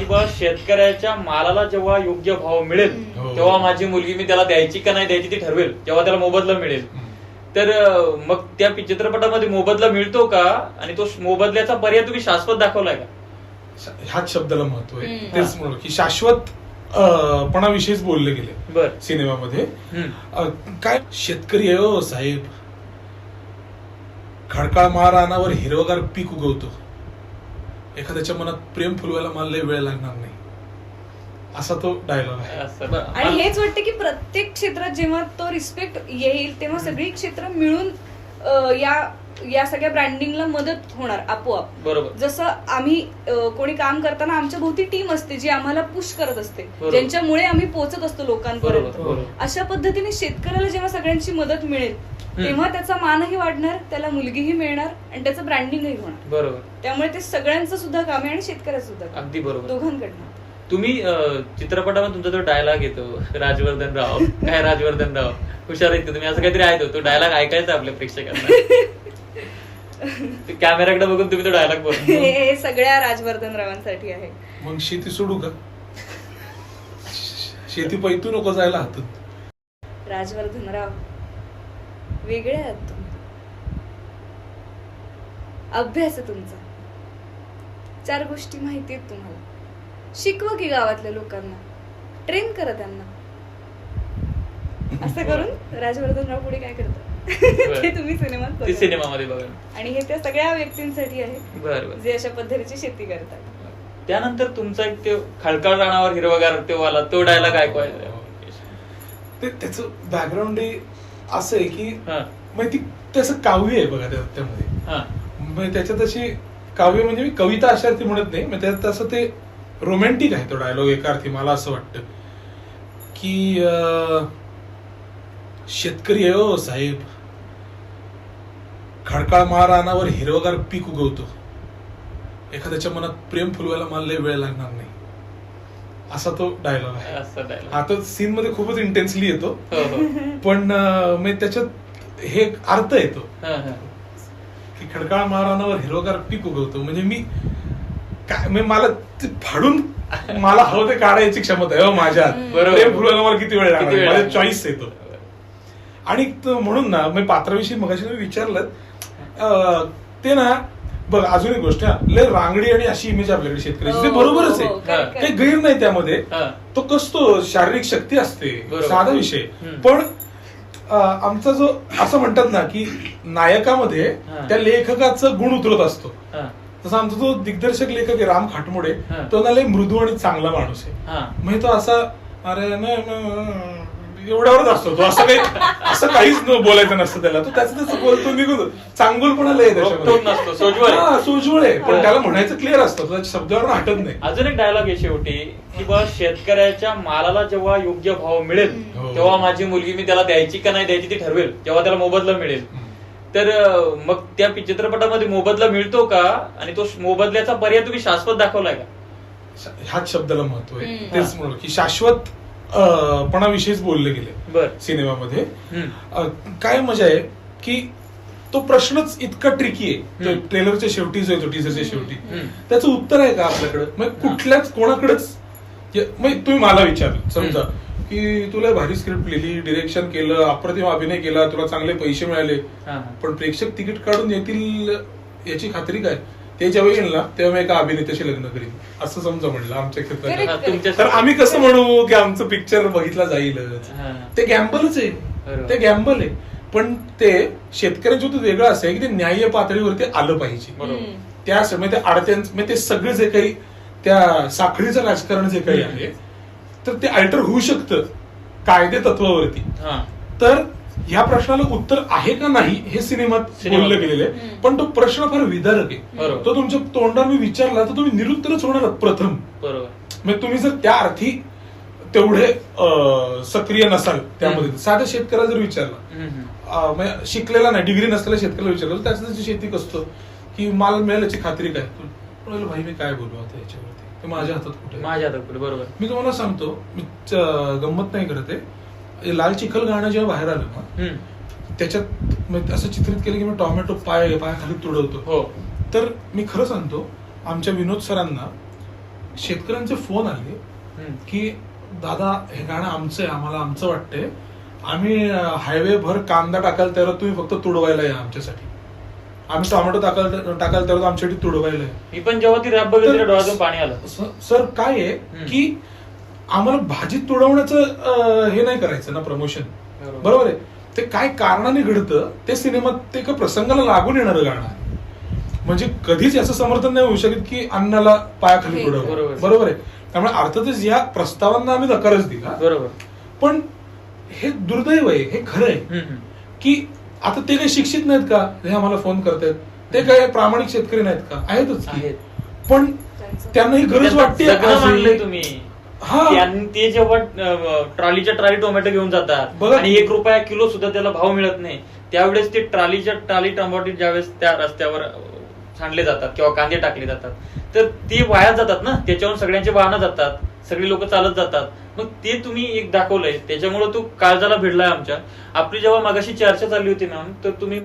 की बा शेतकऱ्याच्या मालाला जेव्हा योग्य भाव मिळेल हो. तेव्हा माझी मुलगी मी त्याला द्यायची का नाही द्यायची ती ठरवेल जेव्हा त्याला मोबदला मिळेल. तर मग त्या चित्रपटामध्ये मोबदला मिळतो का? आणि तो मोबदल्याचा पर्याय तुम्ही शाश्वत दाखवलाय का? ह्याच शब्दाला महत्त्व आहे. तेच म्हणून की शाश्वत पणाविषयीच बोलले गेले बर. सिनेमामध्ये. काय शेतकरी आहे हो साहेब? खडकाळ महारानावर हिरवगार पीक उगवतो. एखाद्याच्या मनात प्रेम फुलवायला मला लय वेळ लागणार नाही. असा तो डायलॉग आहे. बरं. आणि हेच वाटतं की प्रत्येक क्षेत्रात जेव्हा तो रिस्पेक्ट येईल तेव्हा सगळी क्षेत्र मिळून अं, या या सगळ्या ब्रँडिंगला मदत होणार आपोआप. बरोबर. जसं आम्ही अं, कोणी काम करताना आमच्या भोवती टीम असते जी आम्हाला पुश करत असते. बरोबर. ज्यांच्यामुळे आम्ही पोहोचत असतो लोकांपर्यंत. बरोबर. अशा पद्धतीने शेतकऱ्याला जेव्हा सगळ्यांची मदत मिळेल तेव्हा त्याचा मानही वाढणार त्याला मुलगीही मिळणार आणि त्याचं ब्रँडिंगही होणार. बरोबर. त्यामुळे ते सगळ्यांचं सुद्धा काम आहे आणि शेतकऱ्याचं सुद्धा काम अगदी बरोबर. दोघांकडनं. तुम्ही चित्रपटामध्ये तुमचा जो डायलॉग येतो राजवर्धन राव काय राजवर्धन राव हुशार का तुम्ही असं काहीतरी आहे तो. तो डायलॉग ऐकायचा आपल्या प्रेक्षकांना. ते कॅमेराकडे बघून तुम्ही तो डायलॉग बोल हे सगळ्या राजवर्धन रावांसाठी आहे. मग शेती सोडू का? शेती पैतू नको जायला हातात. राजवर्धन राव वेगळे आहात तुम्ही अभ्यास आहे तुमचा. चार गोष्टी माहिती आहेत तुम्हाला. शिकवा की गावातल्या लोकांना. ट्रेन करा त्यांना. असं करून राजवर्धन राव पुढे काय करतात? ते तुम्ही सिनेमात. सिनेमामध्ये बघा. आणि हे त्या सगळ्या व्यक्तींसाठी आहे. जे अशा पद्धतीची शेती करतात. त्यानंतर तुमचा एक ते खळखळ राणावर हिरवगार तो वाला तो डायलॉग ऐकवायचा ते त्याचं बॅकग्राऊंड असं आहे की हा. माहिती त्याचं काव्य आहे बघा त्या- त्यामध्ये. हा. म्हणजे त्याच्यात अशी काव्य म्हणजे मी कविता अशा अर्थी म्हणत नाही म्हणजे त्यात असं ते रोमॅन्टिक आहे तो डायलॉग एका अर्थी मला असं वाटतं. की अं, शेतकरी आहे हो साहेब. खडकाळ महारानावर हिरवगार पीक उगवतो. एखाद्याच्या मनात प्रेम फुलवायला मला लय वेळ लागणार नाही. असा तो डायलॉग आहे. आता सीन मध्ये खूपच इंटेन्सली येतो. हो हो. पण म्हणजे त्याच्यात हे एक अर्थ येतो. की खडकाळ महाराणावर हिरोगार पीक उगवतो. म्हणजे मी काय म्हणजे मला ते फाडून मला हवं ते काढायची क्षमता आहे. हो माझ्यात बरोबर. किती वेळ लागणार? माझ्या. चॉईस येतो. आणि त- म्हणून ना मी पात्राविषयी मगाशी मी विचारलं ते ना बघ अजून एक गोष्ट हा, लय रांगडी आणि अशी इमेज आपल्याकडे शेतकऱ्याची ते हो, बरोबरच हो, हो, आहे correct, काही correct. गैर नाही त्यामध्ये हा. तो कसतो शारीरिक शक्ती असते बरोबर. साधा विषय हम्म. पण अं, आमचा जो असं म्हणतात ना की नायकामध्ये हा. त्या लेखकाचं गुण उतरत असतो हा, तसा आमचा जो दिग्दर्शक लेखक आहे राम खाटमुडे हा. तो ना लय मृदू आणि चांगला माणूस आहे हा. म्हणजे तो असा अरे एवढ्यावरच असतो. तो असं काही असं काहीच न बोलायचं नसतं त्याला. तो त्याचं त्याचं बोलतो निघून चांगुलपणा लय आहे त्याच्यामध्ये. रोखटोक नसतो, सोज्वळ आहे. हा, सोज्वळ आहे. पण हा. त्याला म्हणायचं क्लिअर असतं. तो त्याच्या शब्दावर हटत नाही. अजून एक डायलॉग आहे शेवटी की बा शेतकऱ्याच्या मालाला जेव्हा योग्य भाव मिळेल हो. तेव्हा माझी मुलगी मी त्याला द्यायची का नाही द्यायची ती ठरवेल. जेव्हा त्याला मोबदला मिळेल. तर मग त्या चित्रपटामध्ये मोबदला मिळतो का? आणि तो मोबदल्याचा पर्याय तुम्ही शाश्वत दाखवलाय का? ह्याच शब्दाला महत्त्व आहे. तेच म्हणून की शाश्वत पणाविषयीच बोलले गेले सिनेमामध्ये. काय मजा आहे की तो प्रश्नच इतका ट्रिकी आहे. ट्रेलरच्या शेवटी जो येतो टीजरच्या शेवटी. त्याचं उत्तर आहे का आपल्याकडे? मग कुठल्याच कोणाकडेच? मग तुम्ही मला विचारलं. समजा की तुला भारी स्क्रिप्ट लिहिली डिरेक्शन केलं अप्रतिम अभिनय केला तुला चांगले पैसे मिळाले. पण प्रेक्षक तिकीट काढून येतील याची खात्री काय? ते जेव्हा येईल ना तेव्हा मी एका अभिनेत्याशी लग्न करीन असं समजा म्हणलं आमच्या क्षेत्रात Correct. हा, तर आम्ही कसं म्हणू की आमचं पिक्चर बघितला जाईलच हा. ते गॅम्बलच आहे बरोबर. ते गॅम्बल आहे पण ते शेतकऱ्यांच्या होतं वेगळं असं आहे की ते न्याय्य पातळीवरती आलं पाहिजे बरोबर. त्या म्हणजे ते अडत्यां म्हणजे ते सगळं जे काही त्या साखळीचं राजकारण जे काही. आहे तर ते अल्टर होऊ शकतं कायदे तत्वावरती हा. तर ह्या प्रश्नाला उत्तर आहे का नाही हे सिनेमात. बोललं गेलेलं आहे. पण तो प्रश्न फार विदारक आहे. तो तुमच्या तोंडावर मी विचारला तर तुम्ही निरुत्तरच होणार प्रथम. बरोबर. म्हणजे तुम्ही जर त्या अर्थी तेवढे सक्रिय नसाल त्यामध्ये. साध्या शेतकऱ्याला जर विचारला. म्हणजे शिकलेला नाही डिग्री नसलेल्या शेतकऱ्याला विचारलं तर त्याचं त्याची शेती कसतो की माल मिळेल याची खात्री काय? भाई मी काय बोलू आता याच्यावरती? ते माझ्या हातात कुठे आहे?" माझ्या हातात पुढे बरोबर. मी तुम्हाला सांगतो मी गंमत नाही करत आहे. लाल चिखल गाणं जेव्हा बाहेर आलं ना. त्याच्यात असं चित्रित केलं की मी टोमॅटो पाय पायाखाली तुडवतो हो तर मी खरं सांगतो आमच्या विनोद सरांना शेतकऱ्यांचे फोन आले. की दादा हे गाणं आमचं आहे आम्हाला आमचं वाटतंय आम्ही हायवे भर कांदा टाकायला तयार आहोत, तुम्ही फक्त तुडवायला या आमच्यासाठी आम्ही टोमॅटो टाकायला तयार आहोत, आमच्यासाठी तुडवायला मी पण जेव्हा ती रॅप बघितली डोळ्यातून पाणी आलं सर काय आहे. की आम्हाला भाजी तुडवण्याचं हे नाही करायचं ना प्रमोशन बरोबर. आहे? ते काय कारणाने घडतं ते सिनेमात ते एका प्रसंगाला लागून येणारं गाणं आहे. म्हणजे कधीच याचं समर्थन नाही होऊ शकत की अन्नाला पायाखाली तुडव बरोबर. बरोबर आहे? त्यामुळे अर्थातच या प्रस्तावांना आम्ही नकारच दिला. बरोबर. पण हे दुर्दैव आहे हे खरं आहे. की आता ते काही शिक्षित नाहीत का? हे आम्हाला फोन करतायत. ते काय प्रामाणिक शेतकरी नाहीत का? आहेतच. पण त्यांना ही गरज वाटते हा. त्यां- ते जेव्हा अं, ट्रॉलीच्या ट्रॉली टोमॅटो घेऊन जातात बघा. आणि एक रुपया किलो सुद्धा त्याला भाव मिळत नाही त्यावेळेस ते ट्रॉलीच्या ट्रॉली टोमॅटो ज्यावेळेस त्या रस्त्यावर अं, सांडले जातात किंवा कांदे टाकले जातात तर ते वाया जातात ना त्याच्यावरून सगळ्यांचे वाहनं जातात सगळी लोक चालत जातात मग ते तुम्ही एक दाखवलंय त्याच्यामुळे तो काळजाला भिडलाय आमच्या आपली जेव्हा मागाशी चर्चा चालली होती मॅम तर तुम्ही